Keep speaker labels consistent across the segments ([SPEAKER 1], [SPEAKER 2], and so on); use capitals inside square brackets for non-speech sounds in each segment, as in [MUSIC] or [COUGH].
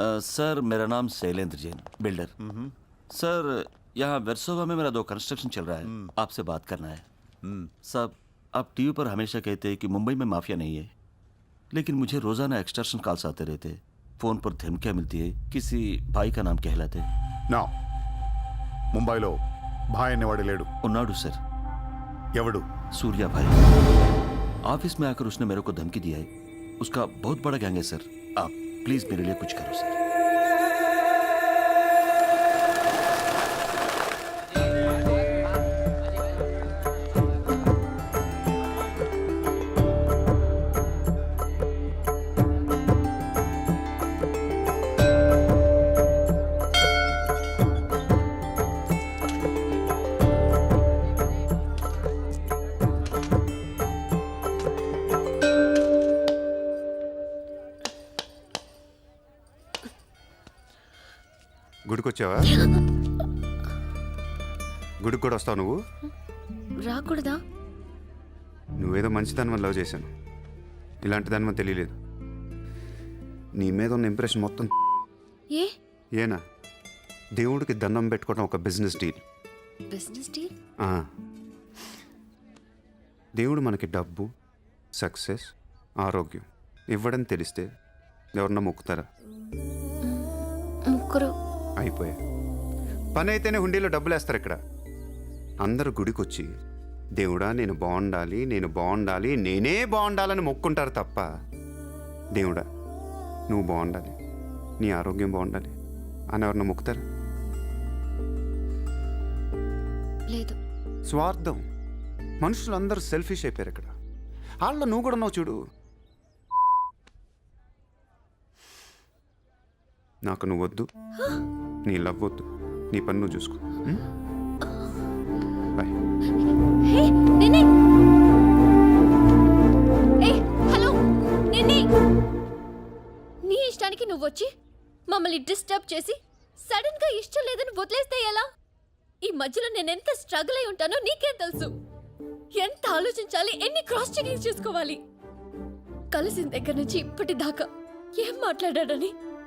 [SPEAKER 1] अ, sir मेरा नाम Shailendra Jain builder sir यहाँ वेरसोवा में मेरा दो कंस्ट्रक्शन चल रहा है आपसे बात करना है साहब आप टीवी पर हमेशा कहते हैं कि मुंबई में माफिया नहीं है लेकिन मुझे रोजाना एक्सटर्शन कॉल्स आते रहते हैं फोन पर धमकियाँ मिलती है किसी भाई का नाम कहलाते हैं
[SPEAKER 2] నా ముంబైలో భాయ్ అనేవాడు లేడు
[SPEAKER 1] उन्नाडू सर
[SPEAKER 2] ఎవడు
[SPEAKER 1] सूर्या भाई ऑफिस में आकर उसने मेरे को धमकी दिया है उसका बहुत बड़ा गैंग है सर आप प्लीज़ मेरे लिए कुछ करो सर।
[SPEAKER 3] గుడికొచ్చావా? గుడికి కూడా వస్తావు నువ్వు?
[SPEAKER 4] రాకూడదా?
[SPEAKER 3] నువ్వేదో మంచిదాని లవ్ చేశాను. ఇలాంటి దాని తెలియలేదు. నీ మీద ఉన్న ఇంప్రెషన్ మొత్తం
[SPEAKER 4] ఏ?
[SPEAKER 3] ఏనా? దేవుడికి దండం పెట్టుకోవడం ఒక బిజినెస్ డీల్
[SPEAKER 4] బిజినెస్ డీల్.
[SPEAKER 3] దేవుడు మనకి డబ్బు సక్సెస్ ఆరోగ్యం ఇవ్వడం తెలిస్తే ఎవరన్నా మొక్కుతారా?
[SPEAKER 4] ముగ్గురు
[SPEAKER 3] అయిపోయా పని అయితేనే హుండీలో డబ్బులు వేస్తారు ఇక్కడ. అందరూ గుడికొచ్చి దేవుడా నేను బాగుండాలి నేను బాగుండాలి నేనే బాగుండాలని మొక్కుంటారు తప్ప దేవుడా నువ్వు బాగుండాలి నీ ఆరోగ్యం బాగుండాలి అని ఎవరన్నా మొక్కుతారు?
[SPEAKER 4] లేదు.
[SPEAKER 3] స్వార్థం. మనుషులందరూ సెల్ఫిష్ అయిపోయారు ఇక్కడ. వాళ్ళ నువ్వు కూడా ఉన్నావు చూడు. నాకు నువ్వు వద్దు నీ లవ్ వద్దు నీ పని నువ్వు చూసుకో బాయ్
[SPEAKER 4] ఏ హలో నీ ఇష్టానికి నువ్వు వచ్చి మమ్మల్ని డిస్టర్బ్ చేసి సడన్గా ఇష్టం లేదని వదిలేస్తే ఎలా? ఈ మధ్యలో నేను ఎంత స్ట్రగుల్ అయి ఉంటానో నీకే తెలుసు. ఎంత ఆలోచించాలి ఎన్ని క్రాస్ చెకింగ్ చేసుకోవాలి. కలిసిన దగ్గర నుంచి ఇప్పటిదాకా ఏం మాట్లాడాడని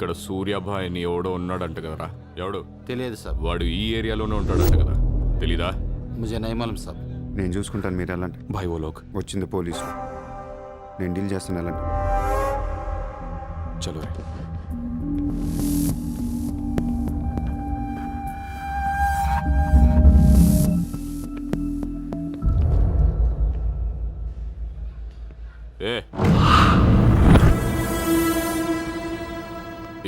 [SPEAKER 5] ఇక్కడ సూర్యాభాయ్ అని ఎవడో ఉన్నాడంట కదరా. ఎవడు?
[SPEAKER 6] తెలియదు సార్.
[SPEAKER 5] వాడు ఈ ఏరియాలోనే ఉంటాడంట కదా. తెలీదా?
[SPEAKER 6] ముజే నైమాలం సార్
[SPEAKER 3] నేను చూసుకుంటాను మీరు వెళ్ళండి.
[SPEAKER 5] భాయ్ ఓలోక్.
[SPEAKER 3] వచ్చింది పోలీసు. నేను డీల్ చేస్తాను వెళ్ళండి.
[SPEAKER 5] చలో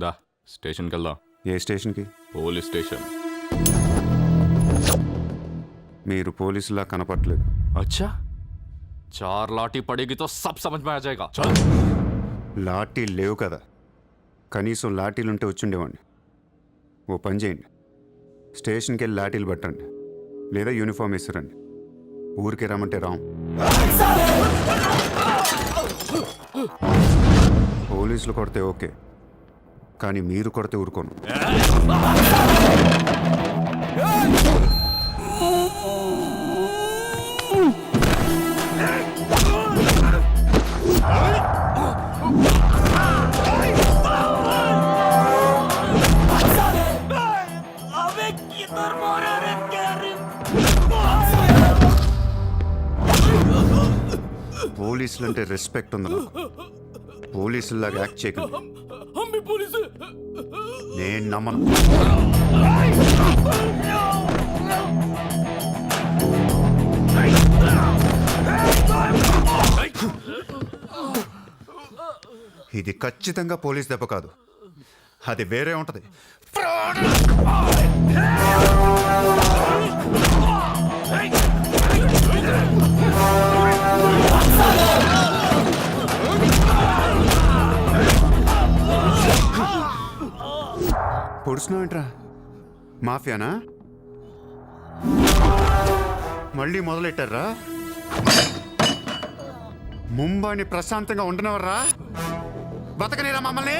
[SPEAKER 5] దా స్టేషన్కి వెళ్దాం
[SPEAKER 3] ఏ స్టేషన్కి?
[SPEAKER 5] Police station.
[SPEAKER 3] మీరు పోలీసులా కనపట్లేదు
[SPEAKER 5] అచ్చా! చార్ లాఠీ పడేగితో సబ్ సమజ్ మే ఆ జాయేగా చల్
[SPEAKER 3] లాఠీ లేవు కదా. కనీసం లాఠీలుంటే వచ్చుండేవాడిని. ఓ పని చేయండి. స్టేషన్కి వెళ్ళి లాఠీలు పట్టండి. లేదా యూనిఫామ్ వేసిరండి. ఊరికి రమ్మంటే రామ్ పోలీసులు కొడితే ఓకే. కానీ మీరు కొడితే ఊరుకోను. పోలీసులు అంటే రెస్పెక్ట్ ఉంది నాకు. పోలీసుల్లాగా యాక్ట్ చేయకండి. నేను నమ్మను ఇది ఖచ్చితంగా పోలీస్ దెబ్బ కాదు. అది వేరే ఉంటది. పొడుస్తున్నావు ఏంట్రా మాఫియానా? మళ్ళీ మొదలెట్టారా? ముంబైని ప్రశాంతంగా ఉండనవర్రా బతకనేరా మమ్మల్ని?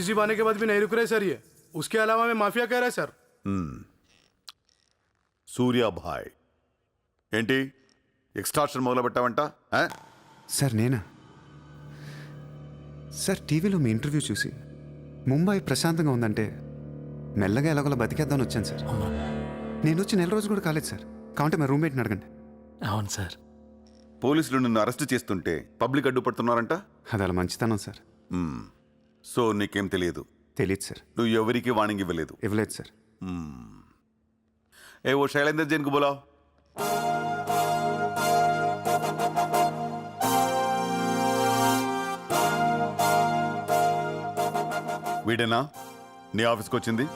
[SPEAKER 3] ఆ?
[SPEAKER 6] पुलिस जीप आने के बाद भी नहीं रुक रहे सर ये उसके अलावा मैं माफिया कह रहा है सर
[SPEAKER 2] సూర్యాభాయ్ ఏంటి ఎక్స్ట్రాక్షన్ మొదలు పెట్టావంట ఆ?
[SPEAKER 3] సార్ నేనా సార్ టీవీలో మీ ఇంటర్వ్యూ చూసి ముంబై ప్రశాంతంగా ఉందంటే మెల్లగా ఎలాగోలా బతికేద్దామని వచ్చాను సార్ నేను వచ్చి నెల రోజు కూడా కాలేదు సార్ కావంటే మా రూమ్మేట్ని అడగండి
[SPEAKER 7] అవును సార్
[SPEAKER 2] పోలీసులు నిన్ను అరెస్ట్ చేస్తుంటే పబ్లిక్ అడ్డుపడుతున్నారంట
[SPEAKER 3] అది అలా మంచితనం సార్
[SPEAKER 2] మ్మ్. సో నీకేం తెలియదు
[SPEAKER 3] తెలియదు సార్
[SPEAKER 2] నువ్వు ఎవరికి వాణింగ్ ఇవ్వలేదు
[SPEAKER 3] ఇవ్వలేదు సార్
[SPEAKER 2] ఏ ఓ శైలేందర్ జైన్ కు బోలావ్ వీడేనా నీ ఆఫీస్కి వచ్చింది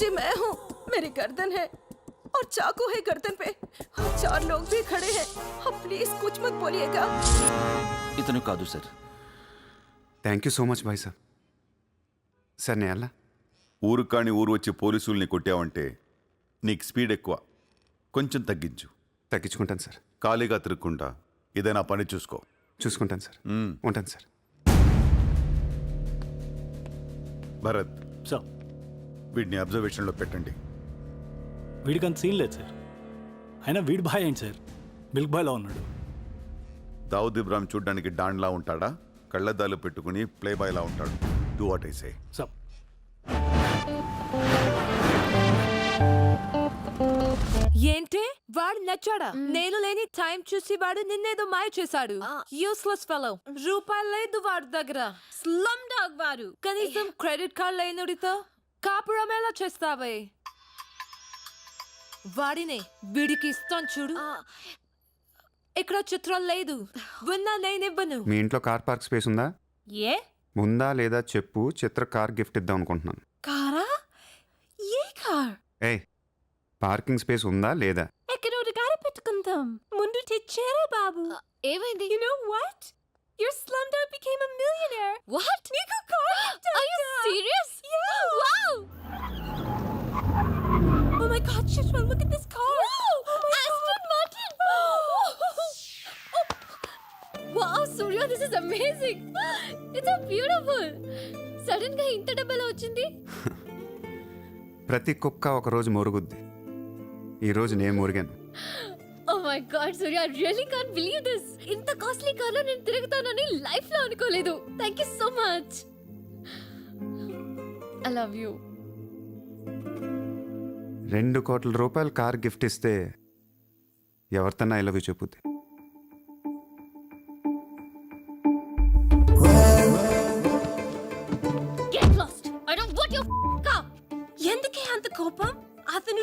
[SPEAKER 8] जी मैं हूँ मेरी गर्दन है और चाकू है गर्दन पे और चार लोग भी खड़े हैं अब प्लीज कुछ मत बोलिएगा
[SPEAKER 1] ఇతను కాదు sir
[SPEAKER 3] thank you so much bye sir sir నేను ఎలా
[SPEAKER 2] ఊరు కాని ఊరు వచ్చి పోలీసుల్ని కొట్టావంటే నీకు స్పీడ్ ఎక్కువ. కొంచెం తగ్గించు.
[SPEAKER 3] తగ్గించుకుంటాను సార్.
[SPEAKER 2] ఖాళీగా తిరుక్కుంటా ఏదైనా పని చూసుకో.
[SPEAKER 3] చూసుకుంటాను సార్. ఉంటాను సార్.
[SPEAKER 2] భరత్.
[SPEAKER 7] సార్.
[SPEAKER 2] వీడిని అబ్జర్వేషన్లో పెట్టండి.
[SPEAKER 7] వీడికి అంత సీన్ లేదు సార్. అయినా వీడి బాయ్ ఏంటి సార్? మిల్క్ బాయ్లో ఉన్నాడు.
[SPEAKER 2] దావుద్ ఇబ్రాహిం చూడ్డానికి డాన్లా ఉంటాడా? కళ్ళద్దాలు పెట్టుకుని ప్లే బాయ్లా ఉంటాడు. Do what I say
[SPEAKER 7] sir
[SPEAKER 8] ఏంటి? వాడు నచ్చాడా? నేను లేని టైం చూసి వాడు నిన్నేదో మాయ చేశాడు. యూస్లెస్ ఫెలో రూపాయలు లేదు వాడి దగ్గర. స్లమ్ డాగ్ వాడు. కనీసం క్రెడిట్ కార్డ్ లేనుడితో కాపురం ఎలా చేస్తావే? వాడినే వీడికి ఇస్తాను చూడు. ఇక్కడ చిత్రం లేదు. విన్నా నేనివ్వను.
[SPEAKER 3] మీ ఇంట్లో కార్ పార్క్ స్పేస్ ఉందా?
[SPEAKER 8] ఏ?
[SPEAKER 3] ఉందా లేదా చెప్పు చిత్ర కార్ గిఫ్ట్ ఇద్దాం అనుకుంటున్నాను.
[SPEAKER 8] కారా? ఏ కార్?
[SPEAKER 3] ఏ పార్కింగ్ స్పేస్ ఉందా లేదా?
[SPEAKER 8] ఎక్కడ గారి పెట్టుకుందాం. ముందు తెచ్చారా బాబు?
[SPEAKER 4] ఏమైంది?
[SPEAKER 8] You know what? Your slumdog became a millionaire.
[SPEAKER 4] What
[SPEAKER 8] నీకు
[SPEAKER 4] Amazing. [GASPS] It's so beautiful. సడన్గా ఇంత డబ్బెలా వచ్చింది? [LAUGHS]
[SPEAKER 3] ప్రతి కుక్క ఒక రోజు మొరుగుద్ది. ఈరోజు నేను మురిగాను.
[SPEAKER 4] ఓ my god Surya I really can't believe this ఇంత కాస్ట్లీ కార్లో నేను తిరుగుతానని లైఫ్లో అనుకోలేదు. Thank you so much I love you
[SPEAKER 3] రెండు కోట్ల రూపాయలు కార్ గిఫ్ట్ ఇస్తే ఎవరితన్నా ఐ లవ్ యూ చెప్పుద్ది.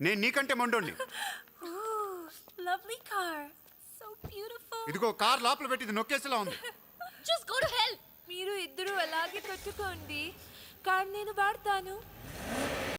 [SPEAKER 3] నేను నీకంటే మొండోండి [LAUGHS]
[SPEAKER 8] లవ్లీ కార్. సో బ్యూటిఫుల్
[SPEAKER 3] ఇదిగో కార్ లోపల పెట్టింది నొక్కేసేలా ఉంది.
[SPEAKER 4] జస్ట్ గో టు హెల్
[SPEAKER 8] మీరు ఇద్దరు అలాగే కొట్టుకోండి కార్ నేను వాడతాను.